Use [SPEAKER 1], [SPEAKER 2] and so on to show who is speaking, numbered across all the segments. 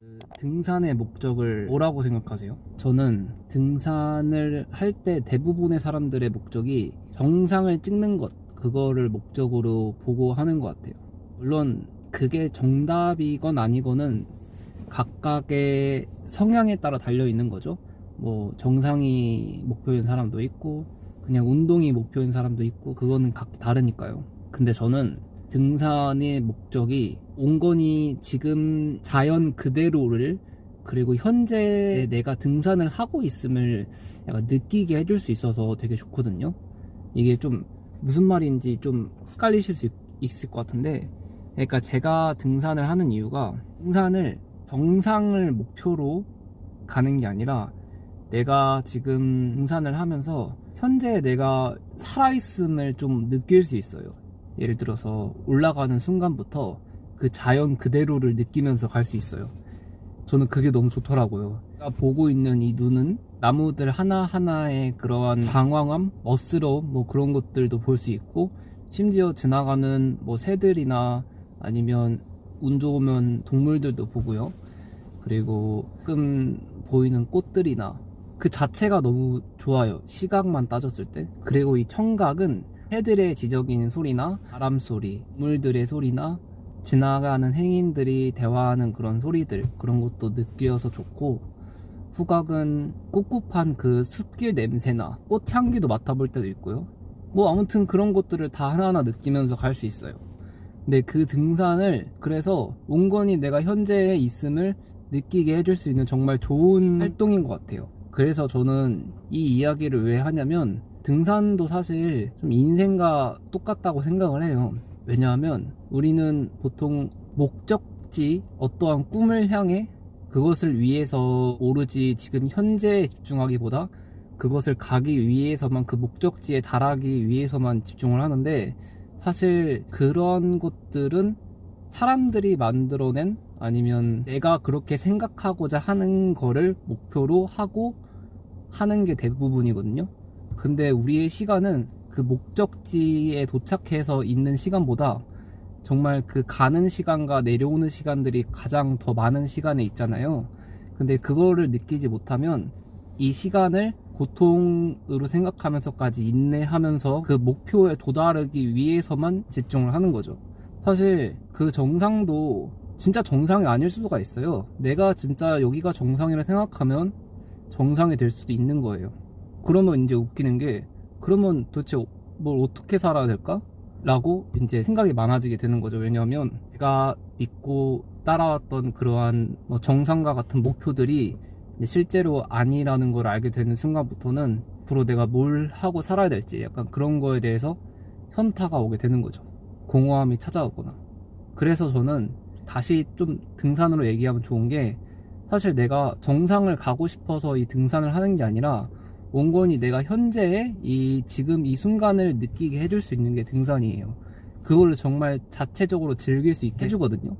[SPEAKER 1] 그 등산의 목적을 뭐라고 생각하세요? 저는 등산을 할 때 대부분의 사람들의 목적이 정상을 찍는 것, 그거를 목적으로 보고 하는 것 같아요. 물론 그게 정답이건 아니건은 각각의 성향에 따라 달려 있는 거죠. 뭐 정상이 목표인 사람도 있고 그냥 운동이 목표인 사람도 있고 그거는 각 다르니까요. 근데 저는 등산의 목적이 온건히 지금 자연 그대로를 그리고 현재 내가 등산을 하고 있음을 약간 느끼게 해줄 수 있어서 되게 좋거든요. 이게 좀 무슨 말인지 좀 헷갈리실 수 있- 있을 것 같은데 그러니까 제가 등산을 하는 이유가 등산을 정상을 목표로 가는 게 아니라 내가 지금 등산을 하면서 현재 내가 살아있음을 좀 느낄 수 있어요. 예를 들어서 올라가는 순간부터 그 자연 그대로를 느끼면서 갈 수 있어요. 저는 그게 너무 좋더라고요. 보고 있는 이 눈은 나무들 하나하나의 그러한 장황함, 멋스러움, 뭐 그런 것들도 볼 수 있고, 심지어 지나가는 뭐 새들이나 아니면 운 좋으면 동물들도 보고요. 그리고 가끔 보이는 꽃들이나 그 자체가 너무 좋아요. 시각만 따졌을 때. 그리고 이 청각은 새들의 지저귀는 소리나 바람 소리, 동물들의 소리나 지나가는 행인들이 대화하는 그런 소리들 그런 것도 느껴서 좋고 후각은 꿉꿉한 그 숲길 냄새나 꽃 향기도 맡아볼 때도 있고요. 뭐 아무튼 그런 것들을 다 하나하나 느끼면서 갈 수 있어요. 근데 그 등산을 그래서 온건히 내가 현재에 있음을 느끼게 해줄 수 있는 정말 좋은 활동인 것 같아요. 그래서 저는 이 이야기를 왜 하냐면 등산도 사실 좀 인생과 똑같다고 생각을 해요. 왜냐하면 우리는 보통 목적지 어떠한 꿈을 향해 그것을 위해서 오로지 지금 현재에 집중하기보다 그것을 가기 위해서만 그 목적지에 달하기 위해서만 집중을 하는데 사실 그런 것들은 사람들이 만들어낸 아니면 내가 그렇게 생각하고자 하는 거를 목표로 하고 하는 게 대부분이거든요. 근데 우리의 시간은 그 목적지에 도착해서 있는 시간보다 정말 그 가는 시간과 내려오는 시간들이 가장 더 많은 시간에 있잖아요. 근데 그거를 느끼지 못하면 이 시간을 고통으로 생각하면서까지 인내하면서 그 목표에 도달하기 위해서만 집중을 하는 거죠. 사실 그 정상도 진짜 정상이 아닐 수가 있어요. 내가 진짜 여기가 정상이라 생각하면 정상이 될 수도 있는 거예요. 그러면 이제 웃기는 게 그러면 도대체 뭘 어떻게 살아야 될까? 라고 이제 생각이 많아지게 되는 거죠. 왜냐하면 내가 믿고 따라왔던 그러한 뭐 정상과 같은 목표들이 실제로 아니라는 걸 알게 되는 순간부터는 앞으로 내가 뭘 하고 살아야 될지 약간 그런 거에 대해서 현타가 오게 되는 거죠. 공허함이 찾아오거나. 그래서 저는 다시 좀 등산으로 얘기하면 좋은 게 사실 내가 정상을 가고 싶어서 이 등산을 하는 게 아니라 온건히 내가 현재의 이 지금 이 순간을 느끼게 해줄 수 있는 게 등산이에요. 그거를 정말 자체적으로 즐길 수 있게 해주거든요.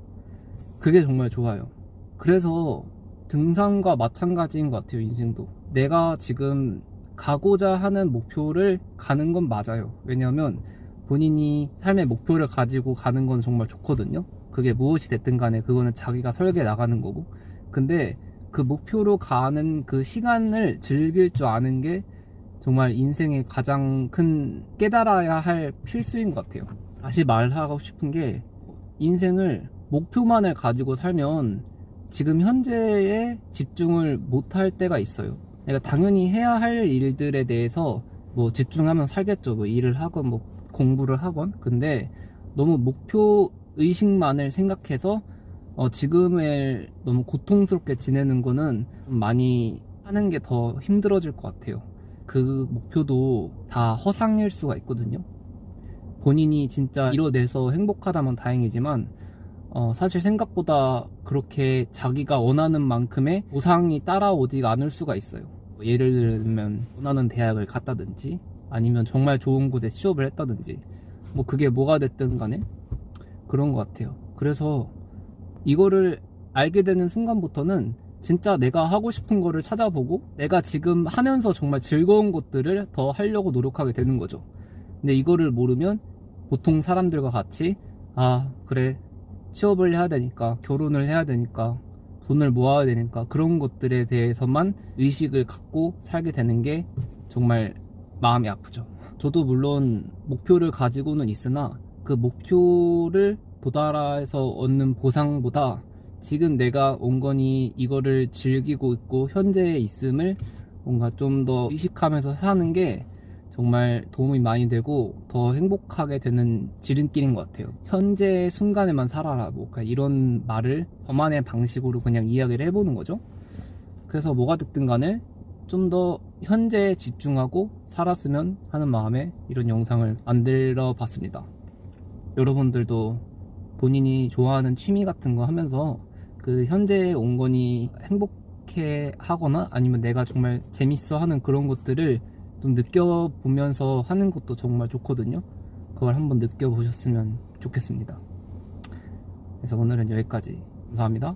[SPEAKER 1] 그게 정말 좋아요. 그래서 등산과 마찬가지인 것 같아요, 인생도. 내가 지금 가고자 하는 목표를 가는 건 맞아요. 왜냐하면 본인이 삶의 목표를 가지고 가는 건 정말 좋거든요. 그게 무엇이 됐든 간에 그거는 자기가 설계 나가는 거고. 근데 그 목표로 가는 그 시간을 즐길 줄 아는 게 정말 인생의 가장 큰 깨달아야 할 필수인 것 같아요. 다시 말하고 싶은 게 인생을 목표만을 가지고 살면 지금 현재에 집중을 못할 때가 있어요. 그러니까 당연히 해야 할 일들에 대해서 뭐 집중하면 살겠죠. 뭐 일을 하건 뭐 공부를 하건. 근데 너무 목표 의식만을 생각해서 어, 지금을 너무 고통스럽게 지내는 거는 좀 많이 하는 게 더 힘들어질 것 같아요. 그 목표도 다 허상일 수가 있거든요. 본인이 진짜 이뤄내서 행복하다면 다행이지만, 어, 사실 생각보다 그렇게 자기가 원하는 만큼의 보상이 따라오지 않을 수가 있어요. 뭐 예를 들면, 원하는 대학을 갔다든지, 아니면 정말 좋은 곳에 취업을 했다든지, 뭐 그게 뭐가 됐든 간에 그런 것 같아요. 그래서 이거를 알게 되는 순간부터는 진짜 내가 하고 싶은 거를 찾아보고 내가 지금 하면서 정말 즐거운 것들을 더 하려고 노력하게 되는 거죠. 근데 이거를 모르면 보통 사람들과 같이 아, 그래. 취업을 해야 되니까, 결혼을 해야 되니까, 돈을 모아야 되니까 그런 것들에 대해서만 의식을 갖고 살게 되는 게 정말 마음이 아프죠. 저도 물론 목표를 가지고는 있으나 그 목표를 도달해서 얻는 보상보다 지금 내가 온건히 이거를 즐기고 있고 현재에 있음을 뭔가 좀 더 의식하면서 사는 게 정말 도움이 많이 되고 더 행복하게 되는 지름길인 것 같아요. 현재 순간에만 살아라. 뭐 그러니까 이런 말을 저만의 방식으로 그냥 이야기를 해보는 거죠. 그래서 뭐가 됐든 간에 좀 더 현재에 집중하고 살았으면 하는 마음에 이런 영상을 만들어 봤습니다. 여러분들도 본인이 좋아하는 취미 같은 거 하면서 그 현재에 온 거니 행복해 하거나 아니면 내가 정말 재밌어 하는 그런 것들을 좀 느껴보면서 하는 것도 정말 좋거든요. 그걸 한번 느껴보셨으면 좋겠습니다. 그래서 오늘은 여기까지. 감사합니다.